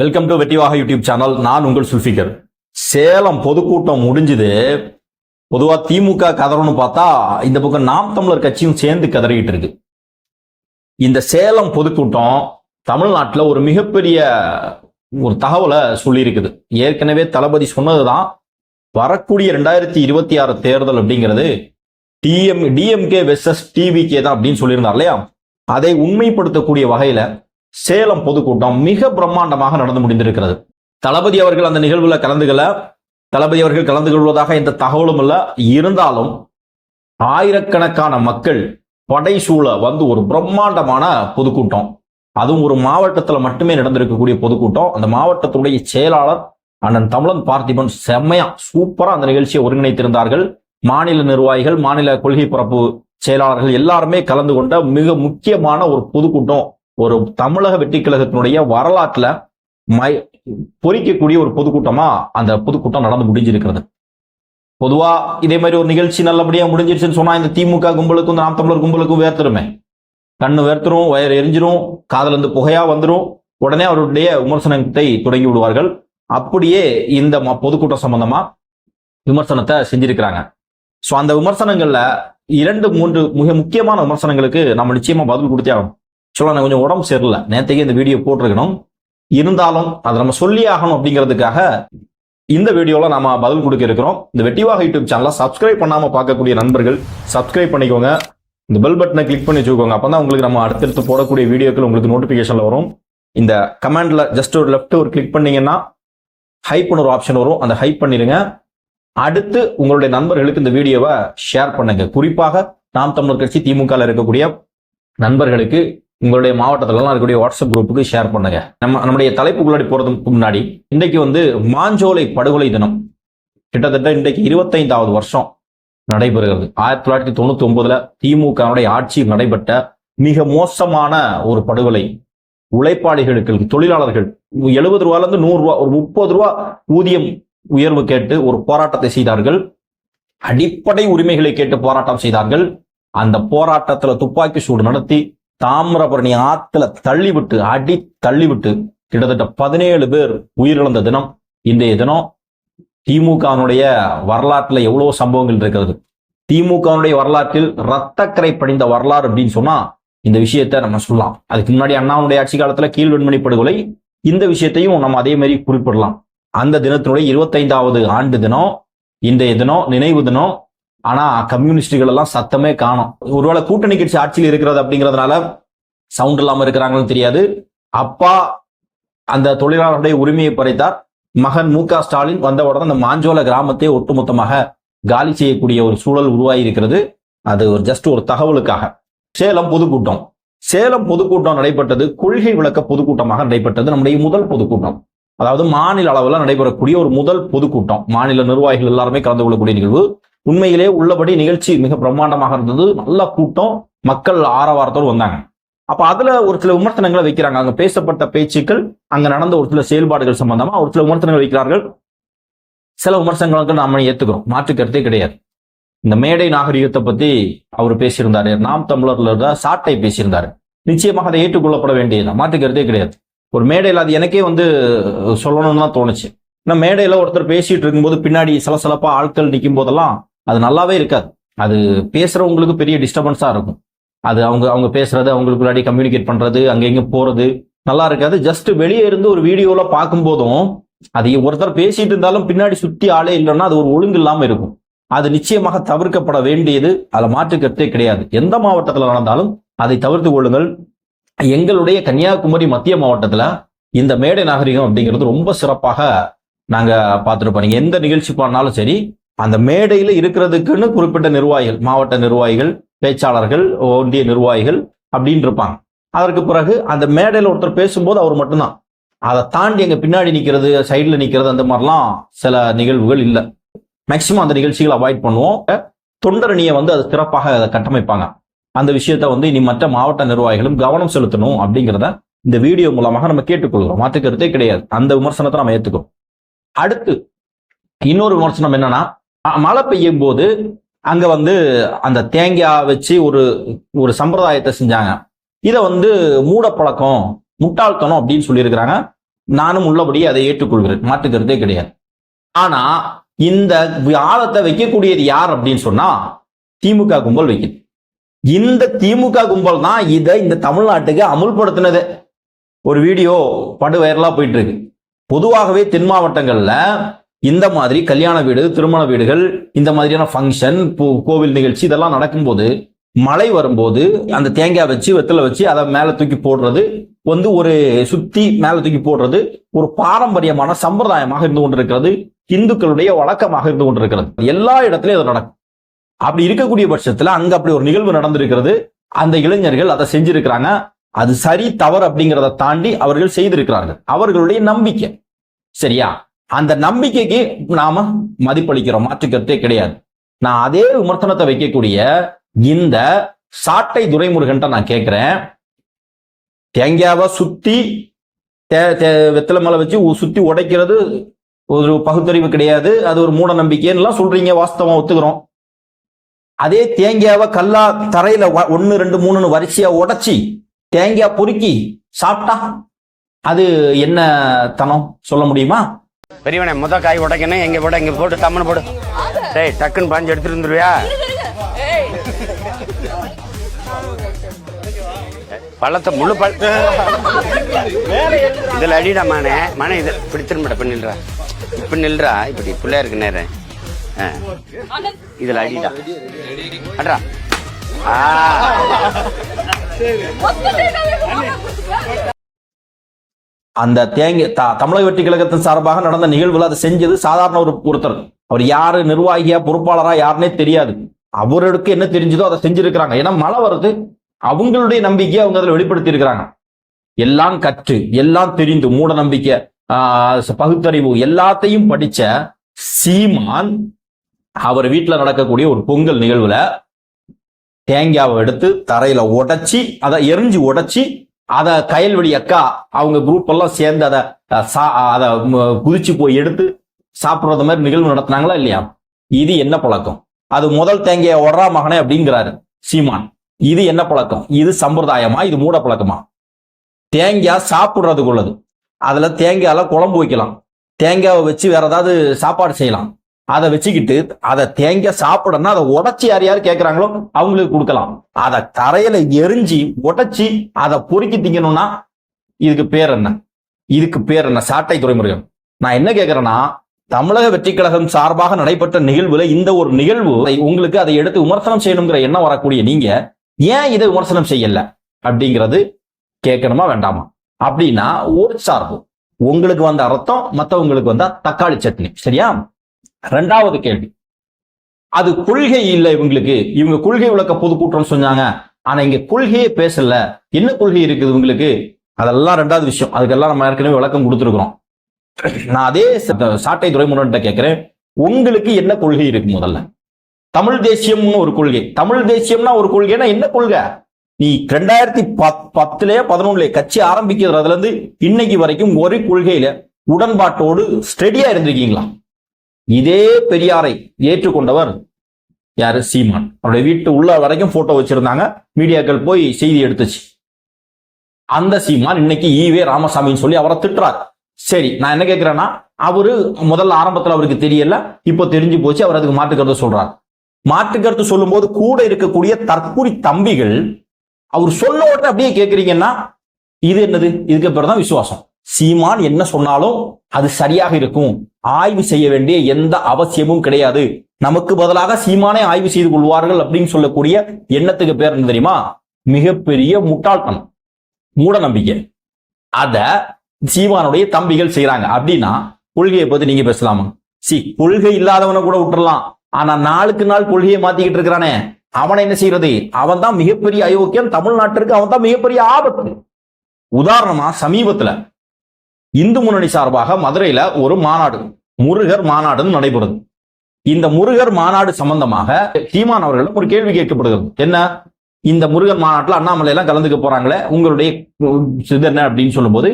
Welcome to வெட்டிவாக YouTube channel நான் உங்கள் சுல்ஃபிகர் சேலம் பொதுக்கூட்டம் முடிஞ்சுது. பொதுவாக திமுக கதறணும்னு பார்த்தா இந்த பக்கம் நாம் தமிழர் கட்சியும் சேர்ந்து கதறிக்கிட்டு இருக்கு. இந்த சேலம் பொதுக்கூட்டம் தமிழ்நாட்டில் ஒரு மிகப்பெரிய ஒரு தகவலை சொல்லியிருக்குது. ஏற்கனவே தளபதி சொன்னதுதான் வரக்கூடிய ரெண்டாயிரத்தி இருபத்தி ஆறு தேர்தல் அப்படிங்கிறது டிஎம் டிஎம்கே வெர்சஸ் டிவிகே தான் அப்படின்னு சொல்லியிருந்தார் இல்லையா? அதை உண்மைப்படுத்தக்கூடிய வகையில சேலம் பொதுக்கூட்டம் மிக பிரம்மாண்டமாக நடந்து முடிந்திருக்கிறது. தளபதி அவர்கள் அந்த நிகழ்வுல கலந்துகள தளபதி அவர்கள் கலந்து கொள்வதாக எந்த தகவலும் இல்ல. இருந்தாலும் ஆயிரக்கணக்கான மக்கள் படைசூழ வந்து ஒரு பிரம்மாண்டமான பொதுக்கூட்டம். அதுவும் ஒரு மாவட்டத்துல மட்டுமே நடந்திருக்கக்கூடிய பொதுக்கூட்டம். அந்த மாவட்டத்துடைய செயலாளர் அண்ணன் தமிழன் பார்த்திபன் செம்மையா சூப்பரா அந்த நிகழ்ச்சியை ஒருங்கிணைத்திருந்தார்கள். மாநில நிர்வாகிகள் மாநில கொள்கை பரப்பு செயலாளர்கள் எல்லாருமே கலந்து கொண்ட மிக முக்கியமான ஒரு பொதுக்கூட்டம். ஒரு தமிழக வெற்றி கழகத்தினுடைய வரலாற்றுல மை பொறிக்கக்கூடிய ஒரு பொதுக்கூட்டமா அந்த பொதுக்கூட்டம் நடந்து முடிஞ்சிருக்கிறது. பொதுவா இதே மாதிரி ஒரு நிகழ்ச்சி நல்லபடியா முடிஞ்சிருச்சுன்னு சொன்னா இந்த திமுக கும்பலுக்கும் இந்த நாம் தமிழர் கும்பலுக்கும் வேர்த்துருமே. கண்ணு வேர்த்துரும் வயர் எரிஞ்சிரும் காதுல இருந்து புகையா வந்துரும் உடனே அவருடைய விமர்சனத்தை தொடங்கி விடுவார்கள். அப்படியே இந்த ம- பொதுக்கூட்டம் சம்பந்தமா விமர்சனத்தை செஞ்சிருக்கிறாங்க. ஸோ அந்த விமர்சனங்கள்ல இரண்டு மூன்று மிக முக்கியமான விமர்சனங்களுக்கு நம்ம நிச்சயமா பதில் கொடுத்தே ஆகணும். சொல்ல நான் கொஞ்சம் உடம்பு சரியில்லை. நேற்றுக்கே இந்த வீடியோ போட்டிருக்கணும். இருந்தாலும் அதை நம்ம சொல்லி ஆகணும் அப்படிங்கிறதுக்காக இந்த வீடியோவில் நாம பதில் கொடுக்க இருக்கிறோம். இந்த வெட்டிவாக யூடியூப் சேனலை சப்ஸ்கிரைப் பண்ணாமல் பார்க்கக்கூடிய நண்பர்கள் சப்ஸ்கிரைப் பண்ணிக்கோங்க. இந்த பெல் பட்டனை கிளிக் பண்ணி வச்சுக்கோங்க. அப்போ தான் உங்களுக்கு நம்ம அடுத்தடுத்து போடக்கூடிய வீடியோக்கள் உங்களுக்கு நோட்டிஃபிகேஷனில் வரும். இந்த கமெண்டில் ஜஸ்ட் ஒரு லெஃப்ட் ஒரு கிளிக் பண்ணீங்கன்னா ஹைப்னு ஒரு ஆப்ஷன் வரும். அந்த ஹைப் பண்ணிடுங்க. அடுத்து உங்களுடைய நண்பர்களுக்கு இந்த வீடியோவை ஷேர் பண்ணுங்க. குறிப்பாக நாம் தமிழர் கட்சி திமுகவில் இருக்கக்கூடிய நண்பர்களுக்கு உங்களுடைய மாவட்டத்திலலாம் இருக்கக்கூடிய வாட்ஸ்அப் குரூப்புக்கு ஷேர் பண்ணுங்க. நம்ம நம்முடைய தலைப்புக்குள்ளாடி போறதுக்கு முன்னாடி இன்னைக்கு வந்து மாஞ்சோலை படுகொலை தினம். கிட்டத்தட்ட இன்றைக்கு இருபத்தைந்தாவது வருஷம் நடைபெறுகிறது. ஆயிரத்தி தொள்ளாயிரத்தி தொண்ணூத்தி ஒன்பதுல திமுகவுடைய ஆட்சியில் நடைபெற்ற மிக மோசமான ஒரு படுகொலை. உழைப்பாளிகளுக்கு தொழிலாளர்கள் எழுபது ரூபால இருந்து நூறு ரூபா ஒரு முப்பது ரூபா ஊதியம் உயர்வு கேட்டு ஒரு போராட்டத்தை செய்தார்கள். அடிப்படை உரிமைகளை கேட்டு போராட்டம் செய்தார்கள். அந்த போராட்டத்துல துப்பாக்கி சூடு நடத்தி தாமிரபரணி ஆத்துல தள்ளிவிட்டு அடி தள்ளிவிட்டு கிட்டத்தட்ட பதினேழு பேர் உயிரிழந்த தினம். இன்றைய தினம் திமுகவினுடைய வரலாற்றுல எவ்வளவு சம்பவங்கள் இருக்கிறது. திமுகவினுடைய வரலாற்றில் ரத்தக்கரை படிந்த வரலாறு அப்படின்னு சொன்னா இந்த விஷயத்தை நம்ம சொல்லலாம். அதுக்கு முன்னாடி அண்ணாவுடைய ஆட்சி காலத்துல கீழ்வெண்மணி படுகொலை இந்த விஷயத்தையும் நம்ம அதே மாதிரி குறிப்பிடலாம். அந்த தினத்தினுடைய இருபத்தைந்தாவது ஆண்டு தினம் இன்றைய தினம் நினைவு தினம் ஆனா கம்யூனிஸ்டுகள் எல்லாம் சத்தமே காணும். ஒருவேளை கூட்டணி கட்சி ஆட்சியில் இருக்கிறது அப்படிங்கிறதுனால சவுண்ட் இல்லாம இருக்கிறாங்கன்னு தெரியாது. அப்பா அந்த தொழிலாளருடைய உரிமையை பறித்தார். மகன் மு க ஸ்டாலின் வந்தவுடன் அந்த மாஞ்சோல கிராமத்தை ஒட்டுமொத்தமாக காலி செய்யக்கூடிய ஒரு சூழல் உருவாகி இருக்கிறது அது ஒரு ஜஸ்ட் ஒரு தகவலுக்காக. சேலம் பொதுக்கூட்டம். சேலம் பொதுக்கூட்டம் நடைபெற்றது கொள்கை விளக்க பொதுக்கூட்டமாக நடைபெற்றது நம்முடைய முதல் பொதுக்கூட்டம். அதாவது மாநில அளவில் நடைபெறக்கூடிய ஒரு முதல் பொதுக்கூட்டம். மாநில நிர்வாகிகள் எல்லாருமே கலந்து கொள்ளக்கூடிய நிகழ்வு. உண்மையிலே உள்ளபடி நிகழ்ச்சி மிக பிரம்மாண்டமாக இருந்தது. நல்ல கூட்டம். மக்கள் ஆரவாரத்தோடு வந்தாங்க. அப்ப அதுல ஒரு சில விமர்சனங்களை வைக்கிறாங்க. அங்க பேசப்பட்ட பேச்சுக்கள் அங்க நடந்த ஒரு சில செயல்பாடுகள் சம்பந்தமா ஒரு சில விமர்சனங்கள் வைக்கிறார்கள். சில விமர்சனங்களுக்கு நாம ஏத்துக்கிறோம். மாற்று கருத்தே கிடையாது. இந்த மேடை நாகரிகத்தை பத்தி அவர் பேசியிருந்தாரு. நாம் தமிழர்ல இருந்த சாட்டை பேசியிருந்தாரு. நிச்சயமாக அதை ஏற்றுக்கொள்ளப்பட வேண்டியது மாற்று கருத்தே கிடையாது. ஒரு மேடையில் அது எனக்கே வந்து சொல்லணும்னு தான் தோணுச்சு. நான் மேடையில ஒருத்தர் பேசிட்டு இருக்கும்போது பின்னாடி சலசலப்பா ஆட்கள் நிற்கும் போதெல்லாம் அது நல்லாவே இருக்காது. அது பேசுறவங்களுக்கு பெரிய டிஸ்டர்பன்ஸா இருக்கும். அது அவங்க அவங்க பேசுறது அவங்களுக்குள்ளாடி கம்யூனிகேட் பண்றது அங்க இங்க போறது நல்லா இருக்காது. ஜஸ்ட் வெளியே இருந்து ஒரு வீடியோல பார்க்கும் போதும் அது ஒருத்தர் பேசிட்டு இருந்தாலும் பின்னாடி சுத்தி ஆளே இல்லைன்னா அது ஒரு ஒழுங்கு இல்லாம இருக்கும். அது நிச்சயமாக தவிர்க்கப்பட வேண்டியது. அதுல மாற்றுக்கருத்தே கிடையாது. எந்த மாவட்டத்துல நடந்தாலும் அதை தவிர்த்து கொள்ளுங்கள். எங்களுடைய கன்னியாகுமரி மத்திய மாவட்டத்துல இந்த மேடை நாகரிகம் அப்படிங்கிறது ரொம்ப சிறப்பாக நாங்க பார்த்துருப்போம். நீங்கள் எந்த நிகழ்ச்சி பண்ணாலும் சரி அந்த மேடையில இருக்கிறதுக்குன்னு குறிப்பிட்ட நிர்வாகிகள் மாவட்ட நிர்வாகிகள் பேச்சாளர்கள் ஒன்றிய நிர்வாகிகள் அப்படின்னு இருப்பாங்க. அதற்கு பிறகு அந்த மேடையில் ஒருத்தர் பேசும்போது அவர் மட்டும்தான். அதை தாண்டி எங்க பின்னாடி நிற்கிறது சைடில் நிற்கிறது அந்த மாதிரிலாம் சில நிகழ்வுகள் இல்லை. மேக்சிமம் அந்த நிகழ்ச்சிகளை அவாய்ட் பண்ணுவோம். தொண்டரணியை வந்து அது சிறப்பாக அதை கட்டமைப்பாங்க. அந்த விஷயத்த வந்து இனி மற்ற மாவட்ட நிர்வாகிகளும் கவனம் செலுத்தணும் அப்படிங்கிறத இந்த வீடியோ மூலமாக நம்ம கேட்டுக்கொள்கிறோம். மாற்று கருத்தே கிடையாது. அந்த விமர்சனத்தை நம்ம ஏத்துக்கிறோம் அடுத்து இன்னொரு விமர்சனம் என்னன்னா மழை பெய்யும் போது அங்க வந்து அந்த தேங்காய் வச்சு ஒரு ஒரு சம்பிரதாயத்தை செஞ்சாங்க. இதை வந்து மூடப்பழக்கம் முட்டாள்தனம் அப்படின்னு சொல்லியிருக்கிறாங்க. நானும் உள்ளபடி அதை ஏற்றுக்கொள்கிறேன். மாற்றுக்கிறதே கிடையாது. ஆனா இந்த ஆழத்தை வைக்கக்கூடியது யார் அப்படின்னு சொன்னா திமுக கும்பல் வைக்குது. இந்த திமுக கும்பல் தான் இதை இந்த தமிழ்நாட்டுக்கு அமுல்படுத்தினது. ஒரு வீடியோ படு வைரலா போயிட்டு இருக்கு. பொதுவாகவே தென் மாவட்டங்கள்ல இந்த மாதிரி கல்யாண வீடு திருமண வீடுகள் இந்த மாதிரியான ஃபங்க்ஷன் கோவில் நிகழ்ச்சி இதெல்லாம் நடக்கும்போது மழை வரும்போது அந்த தேங்காய் வச்சு வெத்தலை வச்சு அதை மேலே தூக்கி போடுறது வந்து ஒரு சுத்தி மேலே தூக்கி போடுறது ஒரு பாரம்பரியமான சம்பிரதாயமாக இருந்து கொண்டிருக்கிறது இந்துக்களுடைய வழக்கமாக இருந்து கொண்டிருக்கிறது. எல்லா இடத்துலயும் அது நடக்கும். அப்படி இருக்கக்கூடிய பட்சத்துல அங்க அப்படி ஒரு நிகழ்வு நடந்திருக்கிறது. அந்த இளைஞர்கள் அதை செஞ்சிருக்கிறாங்க. அது சரி தவறு அப்படிங்கிறத தாண்டி அவர்கள் செய்திருக்கிறார்கள். அவர்களுடைய நம்பிக்கை. சரியா? அந்த நம்பிக்கைக்கு நாம மதிப்பளிக்கிறோம். மாற்றுக்கிறதே கிடையாது. நான் அதே விமர்சனத்தை வைக்கக்கூடிய இந்த சாட்டை துரைமுருகன்ட்ட நான் கேட்கிறேன். தேங்காவை சுத்தி தே- தே- வெத்தலை மலை வச்சு சுத்தி உடைக்கிறது ஒரு பகுத்தறிவு கிடையாது. அது ஒரு மூட நம்பிக்கைன்னு சொல்றீங்க வாஸ்தவம் ஒத்துக்கிறோம். அதே தேங்காவை கல்லா தரையில ஒன்னு ரெண்டு மூணுன்னு வரிசையா உடைச்சி தேங்காய் பொறுக்கி சாப்பிட்டா அது என்ன தனம்? சொல்ல முடியுமா? பெரியவனே முத காய் உடைக்கணும். எங்க போட இங்க போட்டு தம்மனு போடு. டேய் டக்குன்னு பாஞ்சு எடுத்துட்டு வந்துருவியா? பழத்தை முழு பழ இதுல அடிடா மானே மானே இது இப்படி திரும்பட இப்ப நில்றா. இப்ப நில்றா இப்படி பிள்ளையா இருக்கு நேரம் ஆ. இதுல அடிடா. அட்ரா ஆ. அந்த தேங்காய் த- தமிழக வெற்றி கழகத்தின் சார்பாக நடந்த நிகழ்வுல அதை செஞ்சது சாதாரண ஒரு ஒருத்தர். அவர் யாரு நிர்வாகியா பொறுப்பாளரா யாருன்னே தெரியாது. அவருக்கு என்ன தெரிஞ்சதோ அதை செஞ்சிருக்கிறாங்க. ஏன்னா மழை வருது. அவங்களுடைய நம்பிக்கையை அவங்க அதில் வெளிப்படுத்தி இருக்கிறாங்க எல்லாம் கற்று எல்லாம் தெரிந்து மூட நம்பிக்கை ஆஹ், பகுத்தறிவு எல்லாத்தையும் படிச்ச சீமான் அவர் வீட்டில் நடக்கக்கூடிய ஒரு பொங்கல் நிகழ்வுல தேங்காவை எடுத்து தரையில உடைச்சி அதை எரிஞ்சு உடைச்சி அதை கயல்வெளி அக்கா அவங்க குரூப் எல்லாம் சேர்ந்து அதை சா- அதை குதிச்சு போய் எடுத்து சாப்பிட்றது மாதிரி நிகழ்வு நடத்துனாங்களா இல்லையா? இது என்ன பழக்கம்? அது முதல் தேங்காயை ஒரா மகனே அப்படிங்கிறாரு சீமான். இது என்ன பழக்கம்? இது சம்பிரதாயமா? இது மூட பழக்கமா? தேங்காய் சாப்பிட்றதுக்குள்ளது. அதுல தேங்காயில குழம்பு வைக்கலாம். தேங்காவை வச்சு வேற ஏதாவது சாப்பாடு செய்யலாம். அதை வச்சுக்கிட்டு அதை தேங்காய் சாப்பிடணும்னா அதை உடச்சி யார் யார் கேட்குறாங்களோ அவங்களுக்கு கொடுக்கலாம். அதை தரையில எரிஞ்சு உடச்சி அதை பொறுக்கி திங்கணும்னா இதுக்கு பேர் என்ன? இதுக்கு பேர் என்ன? சாட்டை துறைமுருகன். நான் என்ன கேட்கிறேன்னா தமிழக வெற்றி கழகம் சார்பாக நடைபெற்ற நிகழ்வுல இந்த ஒரு நிகழ்வு உங்களுக்கு அதை எடுத்து விமர்சனம் செய்யணுங்கிற எண்ணம் வரக்கூடிய நீங்க ஏன் இதை விமர்சனம் செய்யல? அப்படிங்கிறது கேட்கணுமா வேண்டாமா? அப்படின்னா ஒரு சார்பு. உங்களுக்கு வந்த அர்த்தம் மற்றவங்களுக்கு வந்தா தக்காளி சட்னி. சரியா? ரெண்டாவது கேள்வி. அது கொள்கை இல்லை இவங்களுக்கு. இவங்க கொள்கை விளக்க பொதுக்கூட்டம்னு சொன்னாங்க. ஆனா இங்க கொள்கையே பேசல. என்ன கொள்கை இருக்குது உங்களுக்கு அதெல்லாம் ரெண்டாவது விஷயம். அதுக்கெல்லாம் நம்ம ஏற்கனவே விளக்கம் கொடுத்துருக்கோம் நான் அதே சாட்டை துறைமுகன்ட்ட கேட்கிறேன். உங்களுக்கு என்ன கொள்கை இருக்கு முதல்ல? தமிழ் தேசியம்னு ஒரு கொள்கை. தமிழ் தேசியம்னா ஒரு கொள்கைன்னா என்ன கொள்கை? நீ ரெண்டாயிரத்தி பத் பத்துலயே பதினொன்னுலயே கட்சி ஆரம்பிக்கிறதுல இருந்து இன்னைக்கு வரைக்கும் ஒரு கொள்கையில உடன்பாட்டோடு ஸ்டெடியா இருந்திருக்கீங்களா? இதே பெரியாரை ஏற்றுக்கொண்டவர் யாரு? சீமான். அவருடைய வீட்டு உள்ள வரைக்கும் போட்டோ வச்சிருந்தாங்க. மீடியாக்கள் போய் செய்தி எடுத்துச்சு. அந்த சீமான் இன்னைக்கு ஈவே ராமசாமின்னு சொல்லி அவரை திட்டுறாரு. சரி நான் என்ன கேட்கிறேன்னா அவரு முதல்ல ஆரம்பத்துல அவருக்கு தெரியல இப்போ தெரிஞ்சு போச்சு அவர் அதுக்கு மாற்று கருத்து சொல்றார். சொல்லும் கருத்து கூட இருக்கக்கூடிய தற்குறி தம்பிகள் அவர் சொன்ன உடனே அப்படியே கேட்கறீங்கன்னா இது என்னது? இதுக்கு பேர் தான் விசுவாசம். சீமான் என்ன சொன்னாலும் அது சரியாக இருக்கும். ஆய்வு செய்ய வேண்டிய எந்த அவசியமும் கிடையாது. நமக்கு பதிலாக சீமானே ஆய்வு செய்து கொள்வார்கள் அப்படின்னு சொல்லக்கூடிய எண்ணத்துக்கு பேர் என்ன தெரியுமா? மிகப்பெரிய முட்டாள்தனம் மூட நம்பிக்கை. அத சீமானுடைய தம்பிகள் செய்யறாங்க அப்படின்னா கொள்கையை பத்தி நீங்க பேசலாமா? சி கொள்கை இல்லாதவனை கூட விட்டுறலாம். ஆனா நாளுக்கு நாள் கொள்கையை மாத்திக்கிட்டு இருக்கிறானே. அவனை என்ன செய்யறது? அவன் தான் மிகப்பெரிய அயோக்கியன். தமிழ்நாட்டிற்கு அவன் தான் மிகப்பெரிய ஆபத்து. உதாரணமா சமீபத்துல இந்து முன்னணி சார்பாக மதுரையில ஒரு மாநாடு முருகர் மாநாடுன்னு நடைபெறுது. இந்த முருகர் மாநாடு சம்பந்தமாக சீமான் அவர்களிடம் ஒரு கேள்வி கேட்கப்படுகிறது. என்ன? இந்த முருகன் மாநாட்டில் அண்ணாமலை எல்லாம் கலந்துக்க போறாங்களே உங்களுடைய இது என்ன அப்படின்னு சொல்லும்போது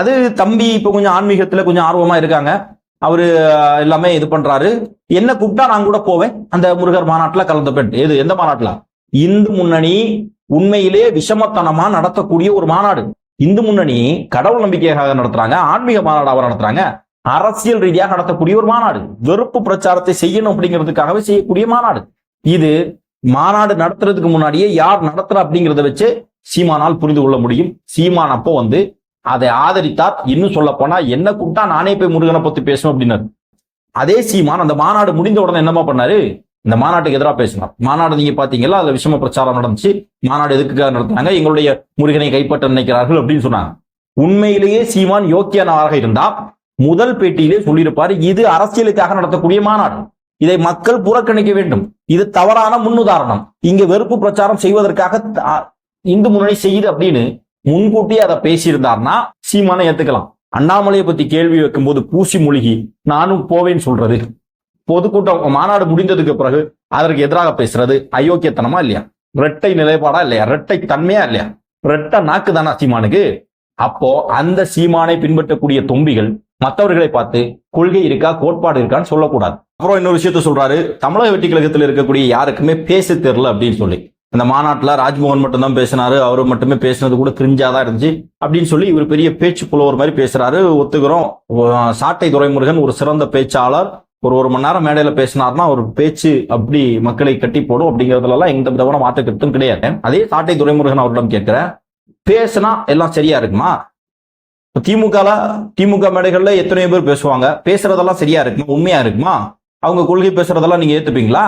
அது தம்பி இப்ப கொஞ்சம் ஆன்மீகத்துல கொஞ்சம் ஆர்வமா இருக்காங்க. அவரு எல்லாமே இது பண்றாரு. என்ன கூப்பிட்டா நான் கூட போவேன். அந்த முருகர் மாநாட்டுல கலந்துப்பேன் எது? எந்த மாநாட்டில்? இந்து முன்னணி உண்மையிலே விஷமத்தனமா நடத்தக்கூடிய ஒரு மாநாடு. இந்து முன்னணி கடவுள் நம்பிக்கையாக நடத்துறாங்க ஆன்மீக மாநாடாக நடத்துறாங்க. அரசியல் ரீதியாக நடத்தக்கூடிய ஒரு மாநாடு. வெறுப்பு பிரச்சாரத்தை செய்யணும் அப்படிங்கிறதுக்காகவே செய்யக்கூடிய மாநாடு. இது மாநாடு நடத்துறதுக்கு முன்னாடியே யார் நடத்துற அப்படிங்கிறத வச்சு சீமானால் புரிந்து கொள்ள முடியும். சீமான் அப்போ வந்து அதை ஆதரித்தார். இன்னும் சொல்ல போனா என்ன கூப்பிட்டா நானே போய் முருகனை பத்தி பேசணும் அப்படின்னாரு. அதே சீமான் அந்த மாநாடு முடிந்த உடனே என்னமா பண்ணாரு? இந்த மாநாட்டுக்கு எதிராக பேசினார் மாநாடு நீங்க பாத்தீங்களா? அதுல விஷம பிரச்சாரம் நடந்துச்சு. மாநாடு எதுக்குக்காக நடத்துனாங்க? எங்களுடைய முருகனை கைப்பற்ற நினைக்கிறார்கள் அப்படின்னு சொன்னாங்க. உண்மையிலேயே சீமான் யோக்கியானவராக இருந்தா முதல் பேட்டியிலே சொல்லியிருப்பாரு இது அரசியலுக்காக நடத்தக்கூடிய மாநாடு. இதை மக்கள் புறக்கணிக்க வேண்டும். இது தவறான முன்னுதாரணம். இங்க வெறுப்பு பிரச்சாரம் செய்வதற்காக இந்து முன்னணி செய்யுது அப்படின்னு முன்கூட்டியே அதை பேசியிருந்தார்னா சீமானை ஏத்துக்கலாம். அண்ணாமலையை பத்தி கேள்வி வைக்கும்போது பூசி மூழ்கி நானும் போவேன்னு சொல்றது. பொதுக்கூட்டம் மாநாடு முடிந்ததுக்கு பிறகு அதற்கு எதிராக பேசுறது அயோக்கியத்தனமா இல்லையா? ரெட்டை நிலைப்பாடா இல்லையா? ரெட்டை தன்மையா இல்லையா? ரெட்டை நாக்கு தானா சீமானுக்கு? அப்போ அந்த சீமானை பின்பற்றக்கூடிய தொம்பிகள் மற்றவர்களை பார்த்து கொள்கை இருக்கா கோட்பாடு இருக்கான்னு சொல்லக்கூடாது. அப்புறம் இன்னொரு விஷயத்த சொல்றாரு தமிழக வெட்டி கழகத்தில் இருக்கக்கூடிய யாருக்குமே பேச தெரியல அப்படின்னு சொல்லி. அந்த மாநாட்டில் ராஜ்மோகன் மட்டும்தான் பேசினாரு அவர் மட்டுமே பேசினது கூட கிரிஞ்சாதான் இருந்துச்சு அப்படின்னு சொல்லி இவர் பெரிய பேச்சு புலவர் மாதிரி பேசுறாரு. ஒத்துக்கிறோம். சாட்டை துரைமுருகன் ஒரு சிறந்த பேச்சாளர். ஒரு ஒரு மணி நேரம் மேடையில பேசினார்னா ஒரு பேச்சு அப்படி மக்களை கட்டி போடும் அப்படிங்கறதுல எந்த விதமான மாற்று கருத்தும் கிடையாது. அதே சாட்டை துரைமுருகன் அவரிடம் கேட்கிறேன். பேசினா எல்லாம் சரியா இருக்குமா? திமுகல திமுக மேடைகள்ல எத்தனையோ பேர் பேசுவாங்க. பேசுறதெல்லாம் சரியா இருக்குமா? உண்மையா இருக்குமா? அவங்க கொள்கை பேசுறதெல்லாம் நீங்க ஏத்துப்பீங்களா?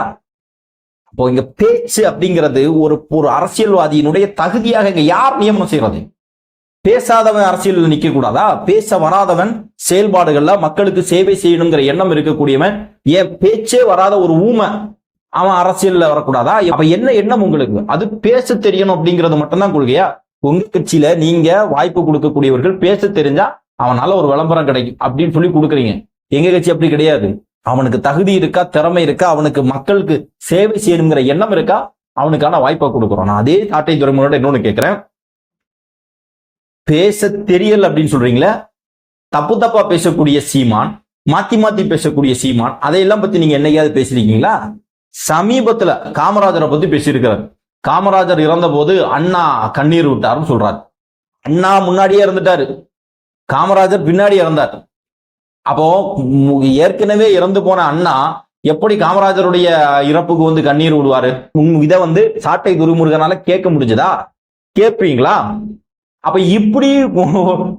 அப்போ இங்க பேச்சு அப்படிங்கிறது ஒரு ஒரு அரசியல்வாதியினுடைய தகுதியாக இங்க யார் நியமனம் செய்யறது? பேசாதவன் அரசியலில் நிக்க கூடாதா பேச வராதவன் செயல்பாடுகள்ல மக்களுக்கு சேவை செய்யணுங்கிற எண்ணம் இருக்கக்கூடியவன் ஏன் பேச்சே வராத ஒரு ஊமை அவன் அரசியல்ல வரக்கூடாதா? அப்ப என்ன எண்ணம் உங்களுக்கு? அது பேச தெரியணும் அப்படிங்கிறது மட்டும்தான் கொள்கையா? உங்க கட்சியில நீங்க வாய்ப்பு கொடுக்கக்கூடியவர்கள் பேச தெரிஞ்சா அவனால ஒரு விளம்பரம் கிடைக்கும் அப்படின்னு சொல்லி கொடுக்குறீங்க. எங்க கட்சி அப்படி கிடையாது. அவனுக்கு தகுதி இருக்கா திறமை இருக்கா அவனுக்கு மக்களுக்கு சேவை செய்யணுங்கிற எண்ணம் இருக்கா? அவனுக்கான வாய்ப்பை கொடுக்குறோம். நான் அதே சாட்டை துறைமுறையோட இன்னொன்னு கேட்கிறேன் பேச தெரியல அப்படின்னு சொல்றீங்களே? தப்பு தப்பா பேசக்கூடிய சீமான் மாத்தி மாத்தி பேசக்கூடிய சீமான் அதையெல்லாம் பத்தி நீங்க என்னைக்காவது பேசிருக்கீங்களா? சமீபத்துல காமராஜரை பத்தி பேசியிருக்கிறார். காமராஜர் இறந்த போது அண்ணா கண்ணீர் விட்டாருன்னு சொல்றாரு. அண்ணா முன்னாடியே இறந்துட்டாரு. காமராஜர் பின்னாடி இறந்தார். அப்போ ஏற்கனவே இறந்து போன அண்ணா எப்படி காமராஜருடைய இறப்புக்கு வந்து கண்ணீர் விடுவாரு? உன் இதை வந்து சாட்டை துருமுருகனால கேட்க முடிஞ்சதா? கேட்பீங்களா? அப்ப இப்படி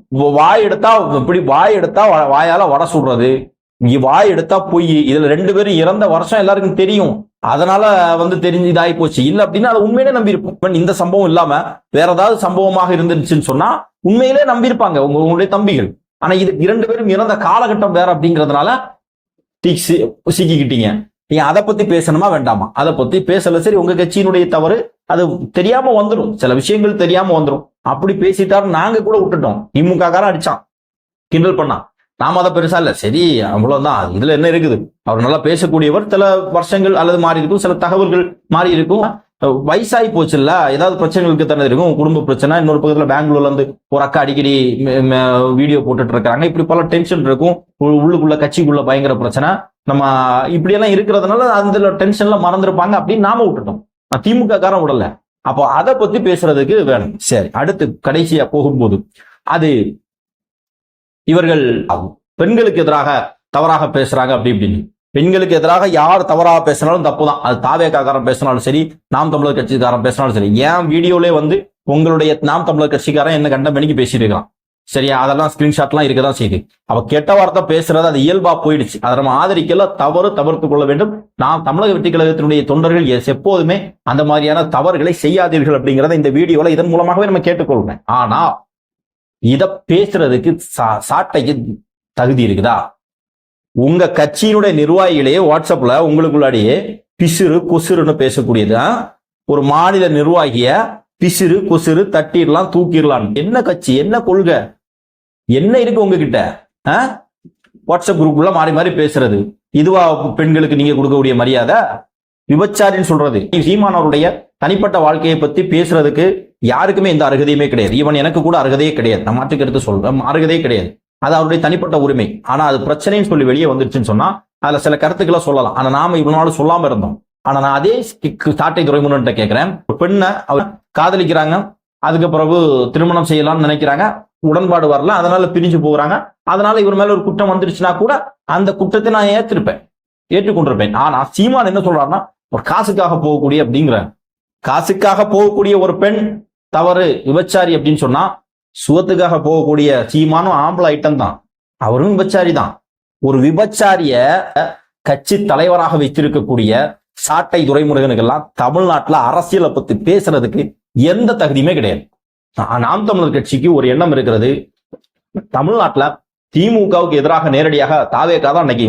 வாய் எடுத்தா இப்படி வாய் எடுத்தா வா- வாயால வட சுடுறது. வாய் எடுத்தா பொய். இதுல ரெண்டு பேரும் இறந்த வருஷம் எல்லாருக்கும் தெரியும். அதனால வந்து தெரிஞ்சு இதாகி போச்சு. இல்ல அப்படின்னா அதை உண்மையிலே நம்பியிருப்போம். இந்த சம்பவம் இல்லாம வேற ஏதாவது சம்பவமாக இருந்துச்சுன்னு சொன்னா உண்மையிலே நம்பியிருப்பாங்க உங்க உங்களுடைய தம்பிகள். ஆனா இது இரண்டு பேரும் இறந்த காலகட்டம் வேற அப்படிங்கறதுனால சி- சிக்கிக்கிட்டீங்க. நீங்க அதை பத்தி பேசணுமா வேண்டாமா? அதை பத்தி பேசல சரி உங்க கட்சியினுடைய தவறு அது தெரியாம வந்துடும் சில விஷயங்கள் தெரியாம வந்துடும் அப்படி பேசிட்டாரு நாங்க கூட விட்டுட்டோம். திமுக காரன் அடிச்சான். கிண்டல் பண்ணான் நாம அதை பெருசா இல்ல. சரி அவ்வளவுதான். இதுல என்ன இருக்குது? அவர் நல்லா பேசக்கூடியவர் சில வருஷங்கள் அல்லது மாறி இருக்கும். சில தகவல்கள் மாறி இருக்கும். வயசாகி போச்சுல்ல. ஏதாவது பிரச்சனைகளுக்கு தானே. இருக்கும். குடும்ப பிரச்சனை. இன்னொரு பக்கத்துல பெங்களூர்ல இருந்து ஒரு அக்கா அடிக்கடி வீடியோ போட்டுட்டு இருக்காங்க. இப்படி பல டென்ஷன் இருக்கும். உள்ளுக்குள்ள கட்சிக்குள்ள பயங்கர பிரச்சனை. நம்ம இப்படியெல்லாம் இருக்கிறதுனால அந்த டென்ஷன்ல மறந்துருப்பாங்க அப்படின்னு நாம விட்டுட்டோம். நான் திமுக காரன் விடல. அப்போ அதை பத்தி பேசுறதுக்கு வேணும். சரி அடுத்து கடைசியா போகும்போது அது இவர்கள் பெண்களுக்கு எதிராக தவறாக பேசுறாங்க அப்படி இப்படின்னு. பெண்களுக்கு எதிராக யார் தவறாக பேசினாலும் தப்புதான் அது தாவேக்காரன் பேசினாலும் சரி நாம் தமிழர் கட்சிக்காரன் பேசினாலும் சரி. ஏன் வீடியோலே வந்து உங்களுடைய நாம் தமிழர் கட்சிக்காரன் என்ன கண்ட மணிக்கு பேசியிருக்கான் சரியா? அதெல்லாம் ஸ்கிரீன்ஷாட்லாம் இருக்க தான் செய்யுது. அவ கெட்ட வார்த்தை பேசுறது அது இயல்பா போயிடுச்சு. அதை நம்ம ஆதரிக்கல தவறு தவிர்த்து கொள்ள வேண்டும். நாம் தமிழக வெற்றி கழகத்தினுடைய தொண்டர்கள் எப்போதுமே அந்த மாதிரியான தவறுகளை செய்யாதீர்கள் அப்படிங்கிறத இந்த வீடியோல இதன் மூலமாகவே நம்ம கேட்டுக்கொள்றேன் ஆனா இத பேசுறதுக்கு சா- சாட்டைக்கு தகுதி இருக்குதா? உங்க கட்சியினுடைய நிர்வாகிகளே வாட்ஸ்அப்ல உங்களுக்குள்ளாடியே பிசுறு குசுறுன்னு பேசக்கூடியது ஒரு மாநில நிர்வாகிய பிசுறு குசுறு தட்டிடலாம் தூக்கிடலாம் என்ன கட்சி? என்ன கொள்கை? என்ன இருக்கு உங்ககிட்ட? ஆ? வாட்ஸ்அப் குரூப்ல மாறி மாறி பேசுறது. இதுவா பெண்களுக்கு நீங்க கொடுக்கக்கூடிய மரியாதை? விபச்சாரின்னு சொல்றது. சீமான் அவருடைய தனிப்பட்ட வாழ்க்கையை பத்தி பேசுறதுக்கு யாருக்குமே எந்த அருகதையுமே கிடையாது. ஈவன் எனக்கு கூட அருகதையே கிடையாது. நான் மாற்றுக்கு கருத்து சொல்றேன் அருகதையே கிடையாது. அது அவருடைய தனிப்பட்ட உரிமை. ஆனா அது பிரச்சனைன்னு சொல்லி வெளியே வந்துருச்சுன்னு சொன்னா அதுல சில கருத்துக்களை சொல்லலாம். ஆனா நாம இவ்வளவு நாள் சொல்லாம இருந்தோம். ஆனா நான் அதே சாட்டை துறைமுகன்ட்ட கேட்கிறேன் பெண்ணை அவர் காதலிக்கிறாங்க. அதுக்கு பிறகு திருமணம் செய்யலாம்னு நினைக்கிறாங்க. உடன்பாடு வரல அதனால பிரிஞ்சு போகிறாங்க. அதனால இவர் மேல ஒரு குற்றம் வந்துருச்சுன்னா கூட அந்த குற்றத்தை நான் ஏற்றிருப்பேன் ஏற்றுக்கொண்டிருப்பேன். ஆனா சீமான் என்ன சொல்றாருன்னா ஒரு காசுக்காக போகக்கூடிய அப்படிங்கிற காசுக்காக போகக்கூடிய ஒரு பெண் தவறு விபச்சாரி அப்படின்னு சொன்னா சுகத்துக்காக போகக்கூடிய சீமானும் ஆம்பளை ஐட்டம் தான். அவரும் விபச்சாரி தான். ஒரு விபச்சாரிய கட்சி தலைவராக வைத்திருக்கக்கூடிய சாட்டை துறைமுருகனுக்கெல்லாம் தமிழ்நாட்டுல அரசியலை பத்தி பேசுறதுக்கு எந்த தகுதியுமே கிடையாது. நாம் தமிழர் கட்சிக்கு ஒரு எண்ணம் இருக்கிறது. தமிழ்நாட்டுல திமுகவுக்கு எதிராக நேரடியாக தாவேக்கா தான் அன்னைக்கு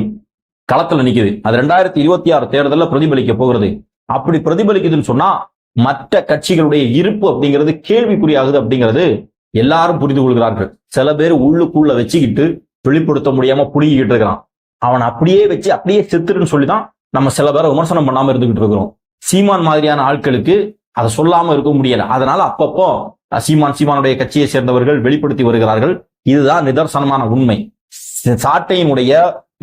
களத்துல நிக்குது. அது ரெண்டாயிரத்தி இருபத்தி ஆறு தேர்தலில் பிரதிபலிக்க போகிறது. அப்படி பிரதிபலிக்குதுன்னு சொன்னா மற்ற கட்சிகளுடைய இருப்பு அப்படிங்கிறது கேள்விக்குறியாகுது அப்படிங்கிறது எல்லாரும் புரிந்து கொள்கிறார்கள். சில பேர் உள்ளுக்குள்ள வச்சுக்கிட்டு வெளிப்படுத்த முடியாம புழுகிக்கிட்டு இருக்கிறான். அவன் அப்படியே வச்சு அப்படியே செத்துருன்னு சொல்லி தான் நம்ம சில பேரை விமர்சனம் பண்ணாம இருந்துகிட்டு இருக்கிறோம். சீமான் மாதிரியான ஆட்களுக்கு அதை சொல்லாம இருக்க முடியல. அதனால அப்பப்போ சீமான் சீமானுடைய கட்சியை சேர்ந்தவர்கள் வெளிப்படுத்தி வருகிறார்கள். இதுதான் நிதர்சனமான உண்மை. சாட்டையினுடைய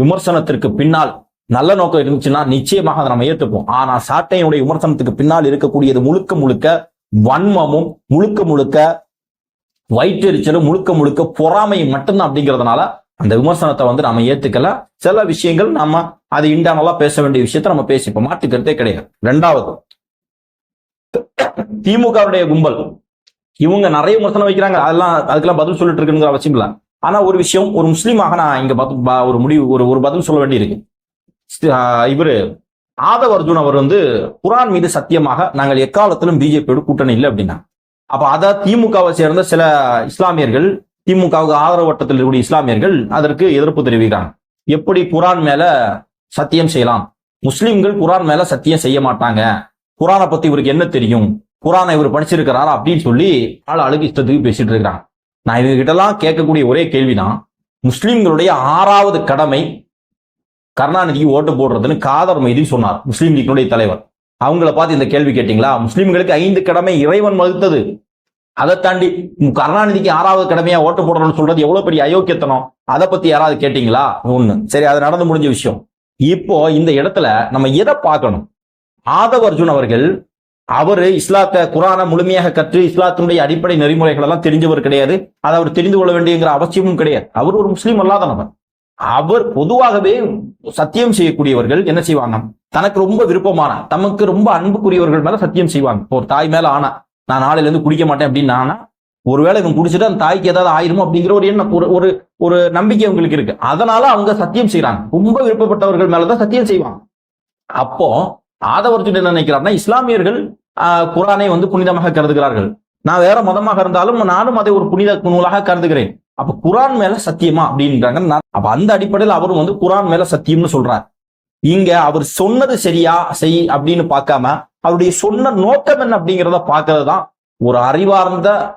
விமர்சனத்திற்கு பின்னால் நல்ல நோக்கம் இருந்துச்சுன்னா நிச்சயமாக அதை நம்ம ஏத்துப்போம். ஆனா சாட்டையினுடைய விமர்சனத்துக்கு பின்னால் இருக்கக்கூடியது முழுக்க முழுக்க வன்மமும் முழுக்க முழுக்க வயிற்றெரிச்சலும் முழுக்க முழுக்க பொறாமையும் மட்டும்தான் அப்படிங்கிறதுனால அந்த விமர்சனத்தை வந்து நாம ஏத்துக்கல. சில விஷயங்கள் நம்ம அது இன்டர்னலா பேச வேண்டிய விஷயத்த நம்ம பேசிப்போம் மாட்டுக்கிறதே கிடையாது. ரெண்டாவது திமுகவுடைய கும்பல். இவங்க நிறைய விமர்சனம் வைக்கிறாங்க. அதெல்லாம் அதுக்கெல்லாம் பதில் சொல்லிட்டு இருக்குங்கிற அவசியம் இல்லை. ஆனா ஒரு விஷயம் ஒரு முஸ்லீமாக நான் இங்க பதில் ப- ஒரு முடிவு ஒரு ஒரு பதில் சொல்ல வேண்டியிருக்கு. ஆஹ் இவரு ஆதவ அர்ஜுன் அவர் வந்து குரான் மீது சத்தியமாக நாங்கள் எக்காலத்திலும் பிஜேபியோட கூட்டணி இல்லை அப்படின்னா. அப்ப அதான் திமுகவை சேர்ந்த சில இஸ்லாமியர்கள் திமுகவுக்கு ஆதரவு வட்டத்தில் இருக்கக்கூடிய இஸ்லாமியர்கள் அதற்கு எதிர்ப்பு தெரிவிக்கிறாங்க. எப்படி குரான் மேல சத்தியம் செய்யலாம்? முஸ்லிம்கள் குரான் மேல சத்தியம் செய்ய மாட்டாங்க. குரானை பத்தி இவருக்கு என்ன தெரியும்? குரானை இவர் படிச்சிருக்கிறாரா அப்படின்னு சொல்லி ஆள் அழுகு இஷ்டத்துக்கு பேசிட்டு இருக்கிறாங்க. நான் இவங்ககிட்டலாம் கேட்கக்கூடிய ஒரே கேள்விதான் முஸ்லீம்களுடைய ஆறாவது கடமை கருணாநிதிக்கு ஓட்டு போடுறதுன்னு காதர் மைதி சொன்னார் முஸ்லீம் லீக்னுடைய தலைவர். அவங்கள பார்த்து இந்த கேள்வி கேட்டீங்களா? முஸ்லீம்களுக்கு ஐந்து கடமை இறைவன் வகுத்தது அதை தாண்டி உம் கருணாநிதிக்கு ஆறாவது கடமையா ஓட்டு போடணும்னு சொல்றது எவ்வளவு பெரிய அயோக்கியத்தனம்? அதை பத்தி யாராவது கேட்டீங்களா? ஒண்ணு. சரி அது நடந்து முடிஞ்ச விஷயம். இப்போ இந்த இடத்துல நம்ம எதை பார்க்கணும்? ஆதவ் அர்ஜுன் அவர்கள் அவரு இஸ்லாத்தை குரானை முழுமையாக கற்று இஸ்லாத்தினுடைய அடிப்படை நெறிமுறைகள் எல்லாம் தெரிஞ்சவர் கிடையாது. அதை அவர் தெரிந்து கொள்ள வேண்டியங்கிற அவசியமும் கிடையாது. அவர் ஒரு முஸ்லீம் அல்லாதவன். அவர் பொதுவாகவே சத்தியம் செய்யக்கூடியவர்கள் என்ன செய்வாங்க? தனக்கு ரொம்ப விருப்பமான தமக்கு ரொம்ப அன்புக்குரியவர்கள் மேல சத்தியம் செய்வாங்க. ஒரு தாய் மேல ஆனா நான் நாளையில இருந்து குடிக்க மாட்டேன் அப்படின்னு ஆனா ஒருவேளை இவன் குடிச்சிட்டு அந்த தாய்க்கு ஏதாவது ஆயிருமோ அப்படிங்கிற ஒரு எண்ணம் ஒரு ஒரு ஒரு நம்பிக்கை அவங்களுக்கு இருக்கு. அதனால அவங்க சத்தியம் செய்யறாங்க ரொம்ப விருப்பப்பட்டவர்கள் மேலதான் சத்தியம் செய்வாங்க. அப்போ ஆதவர்ஜுன் என்ன நினைக்கிறார்னா இஸ்லாமியர்கள் குரானை வந்து புனிதமாக கருதுகிறார்கள். நான் வேற மதமாக இருந்தாலும் நானும் அதை ஒரு புனித நூலாக கருதுகிறேன். அப்ப குரான் மேல சத்தியமா அப்படின்றாங்க. நான்- அப்ப அந்த அடிப்படையில் அவரும் வந்து குரான் மேல சத்தியம்னு சொல்றார். இங்க அவர் சொன்னது சரியா செய் அப்படின்னு பார்க்காம அவருடைய சொன்ன நோக்கம் என்ன அப்படிங்கிறத பார்க்கறது தான் ஒரு அறிவார்ந்த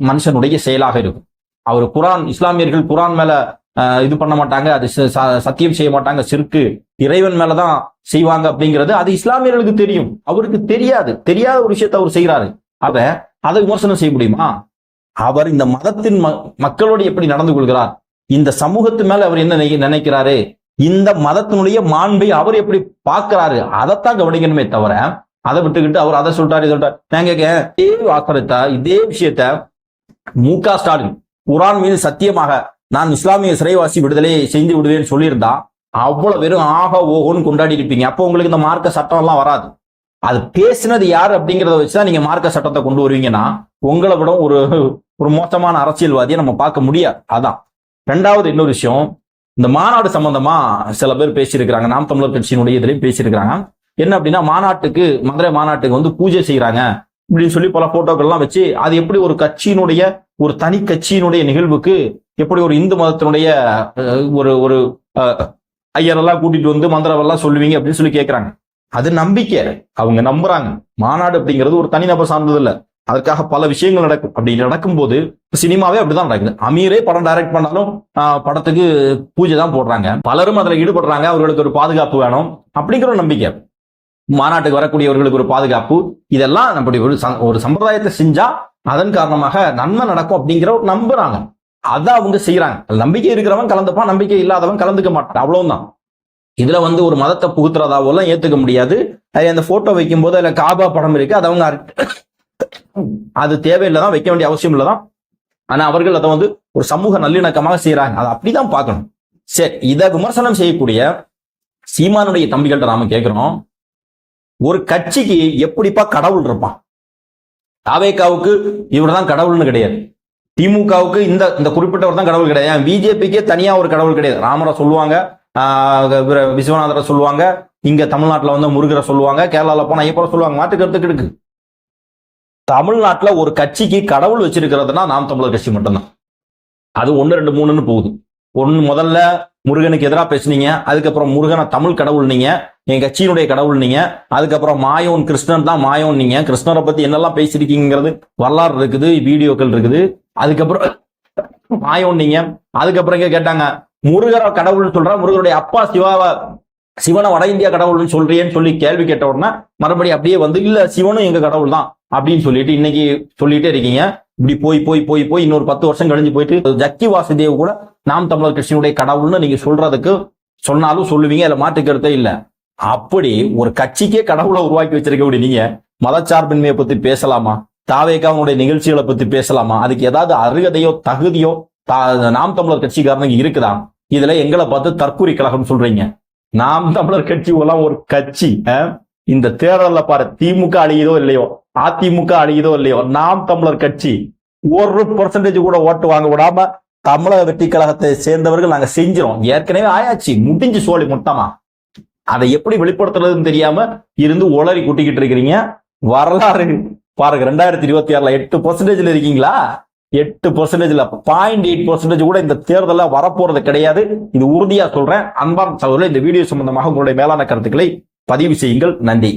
மனுஷனுடைய செயலாக இருக்கும். அவர் குரான் இஸ்லாமியர்கள் குரான் மேல இது பண்ண மாட்டாங்க அது ச- ச- சத்தியம் செய்ய மாட்டாங்க சிறுக்கு இறைவன் மேலதான் செய்வாங்க அப்படிங்கிறது அது இஸ்லாமியர்களுக்கு தெரியும். அவருக்கு தெரியாது. தெரியாத ஒரு விஷயத்தை அவர் செய்கிறாரு அத அதை விமர்சனம் செய்ய முடியுமா? அவர் இந்த மதத்தின் ம- மக்களோடு எப்படி நடந்து கொள்கிறார்? இந்த சமூகத்து மேல அவர் என்ன நினைக்கிறாரு? இந்த மதத்தினுடைய மாண்பை அவர் எப்படி பார்க்கிறாரு? அதைத்தான் கவனிக்கணுமே தவிர அதை விட்டுக்கிட்டு அவர் அதை சொல்றாரு இதை நான் கேட்க இதே இதே விஷயத்த மு க ஸ்டாலின் குரான் மீது சத்தியமாக நான் இஸ்லாமிய சிறைவாசி விடுதலை செய்து விடுவேன்னு சொல்லியிருந்தா அவ்வளவு வெறும் ஆக ஓகோன்னு கொண்டாடி இருப்பீங்க. அப்போ உங்களுக்கு இந்த மார்க்க சட்டம் எல்லாம் வராது. அது பேசினது யார் அப்படிங்கிறத வச்சுதான் நீங்க மார்க்க சட்டத்தை கொண்டு வருவீங்கன்னா உங்களை விட ஒரு ஒரு மோசமான அரசியல்வாதியை நம்ம பார்க்க முடியாது. அதான். ரெண்டாவது இன்னொரு விஷயம் இந்த மாநாடு சம்பந்தமா சில பேர் பேசியிருக்கிறாங்க. நாம் தமிழர் கட்சியினுடைய இதுலயும் பேசியிருக்கிறாங்க. என்ன அப்படின்னா மாநாட்டுக்கு மதுரை மாநாட்டுக்கு வந்து பூஜை செய்யறாங்க இப்படின்னு சொல்லி பல போட்டோக்கள்லாம் வச்சு அது எப்படி ஒரு கட்சியினுடைய ஒரு தனி கட்சியினுடைய நிகழ்வுக்கு எப்படி ஒரு இந்து மதத்தினுடைய ஒரு ஒரு அஹ், ஐயரெல்லாம் கூட்டிட்டு வந்து மந்திரவெல்லாம் சொல்லுவீங்க அப்படின்னு சொல்லி கேட்கறாங்க அது நம்பிக்கை. அவங்க நம்புறாங்க. மாநாடு அப்படிங்கிறது ஒரு தனிநபர் சார்ந்தது இல்ல அதற்காக பல விஷயங்கள் நடக்கும். அப்படி நடக்கும்போது சினிமாவே அப்படிதான் நடக்குது. அமீரே படம் டைரக்ட் பண்ணாலும் ஆஹ், படத்துக்கு பூஜை தான் போடுறாங்க. பலரும் அதுல ஈடுபடுறாங்க. அவர்களுக்கு ஒரு பாதுகாப்பு வேணும் அப்படிங்கிற ஒரு நம்பிக்கை. மாநாட்டுக்கு வரக்கூடியவர்களுக்கு ஒரு பாதுகாப்பு. இதெல்லாம் நம்முடைய ஒரு ச- ஒரு சம்பிரதாயத்தை செஞ்சா அதன் காரணமாக நன்மை நடக்கும் அப்படிங்கிற ஒரு நம்புறாங்க. அதான் அவங்க செய்யறாங்க நம்பிக்கை இருக்கிறவன் கலந்துப்பான் நம்பிக்கை இல்லாதவன் கலந்துக்க மாட்டான். அவ்வளவுதான். இதுல வந்து ஒரு மதத்தை புகுத்துறதாவோ எல்லாம் ஏத்துக்க முடியாது. அது அந்த போட்டோ வைக்கும் போது அதுல காபா படம் இருக்கு. அது அவங்க அது தேவையில்லதான் வைக்க வேண்டிய அவசியம் இல்லதான். ஆனா அவர்கள் அதை வந்து ஒரு சமூக நல்லிணக்கமாக செய்யறாங்க அதை அப்படிதான் பார்க்கணும். சரி இதை விமர்சனம் செய்யக்கூடிய சீமானுடைய தம்பிகள்ட்ட நாம கேட்கிறோம் ஒரு கட்சிக்கு எப்படிப்பா கடவுள் இருப்பான்? தாவேக்காவுக்கு இவர் தான் கடவுள்னு கிடையாது. திமுகவுக்கு இந்த இந்த குறிப்பிட்டவர் தான் கடவுள் கிடையாது. பிஜேபிக்கே தனியா ஒரு கடவுள் கிடையாது. ராமரை சொல்லுவாங்க விஸ்வநாதரை சொல்லுவாங்க இங்க தமிழ்நாட்டில் வந்து முருகரை சொல்லுவாங்க கேரளாவில் போனால் ஐயப்பரை சொல்லுவாங்க. மாற்று கருத்துக்கு இருக்கு தமிழ்நாட்டில் ஒரு கட்சிக்கு கடவுள் வச்சிருக்கிறதுனா நாம் தமிழர் கட்சி மட்டும்தான். அது ஒன்று ரெண்டு மூணுன்னு போகுது. ஒன்று முதல்ல முருகனுக்கு எதிராக பேசுனீங்க அதுக்கப்புறம் முருகனை தமிழ் கடவுள் நீங்க என் கட்சியினுடைய கடவுள் நீங்க அதுக்கப்புறம் மாயோன் கிருஷ்ணன் தான் மாயோன் நீங்க. கிருஷ்ணரை பத்தி என்னெல்லாம் பேசியிருக்கீங்கிறது வரலாறு இருக்குது வீடியோக்கள் இருக்குது. அதுக்கப்புறம் பாயோன்னீங்க அதுக்கப்புறம் இங்க கேட்டாங்க முருகரை கடவுள்னு சொல்றா முருகனுடைய அப்பா சிவாவை சிவனை வட இந்தியா கடவுள்னு சொல்றியேன்னு சொல்லி கேள்வி கேட்ட உடனே மறுபடியும் அப்படியே வந்து இல்ல சிவனும் எங்க கடவுள் தான் அப்படின்னு சொல்லிட்டு இன்னைக்கு சொல்லிட்டே இருக்கீங்க. இப்படி போய் போய் போய் போய் இன்னொரு பத்து வருஷம் கழிஞ்சு போயிட்டு ஜக்கி வாசுதேவ் கூட நாம் தமிழர் கட்சியினுடைய கடவுள்னு நீங்க சொல்றதுக்கு சொன்னாலும் சொல்லுவீங்க அதுல மாற்று கருத்தே இல்ல. அப்படி ஒரு கட்சிக்கே கடவுளை உருவாக்கி வச்சிருக்கக்கூடிய நீங்க மதச்சார்பின்மையை பத்தி பேசலாமா? தாவேக்காவுடைய நிகழ்ச்சிகளை பத்தி பேசலாமா? அதுக்கு ஏதாவது அருகதையோ தகுதியோ தா- நாம் தமிழர் கட்சிக்காரனுக்கு இருக்குதா? இதுல எங்களை பார்த்து தற்கூரி கழகம் சொல்றீங்க. நாம் தமிழர் கட்சி எல்லாம் ஒரு கட்சி அஹ்? இந்த தேர்தல்ல பாரு திமுக அழியுதோ இல்லையோ அதிமுக அழியுதோ இல்லையோ நாம் தமிழர் கட்சி ஒரு பெர்சன்டேஜ் கூட ஓட்டு வாங்க விடாம தமிழக வெற்றி கழகத்தை சேர்ந்தவர்கள் நாங்க செஞ்சிரோம் ஏற்கனவே ஆயாச்சு முடிஞ்சு சோழி மொத்தமா. அதை எப்படி வெளிப்படுத்துறதுன்னு தெரியாம இருந்து உளறி கூட்டிக்கிட்டு இருக்கிறீங்க. வரலாறு பாருங்க ரெண்டாயிரத்தி இருபத்தி ஆறுல எட்டு பர்சன்டேஜ்ல இருக்கீங்களா? எட்டு பர்சன்டேஜ்ல பாயிண்ட் எயிட் பர்சன்டேஜ் கூட இந்த தேர்தலில் வரப்போறது கிடையாது. இது உறுதியா சொல்றேன். அன்பான் சகோதரர் இந்த வீடியோ சம்பந்தமாக உங்களுடைய மேலான கருத்துக்களை பதிவு செய்யுங்கள். நன்றி.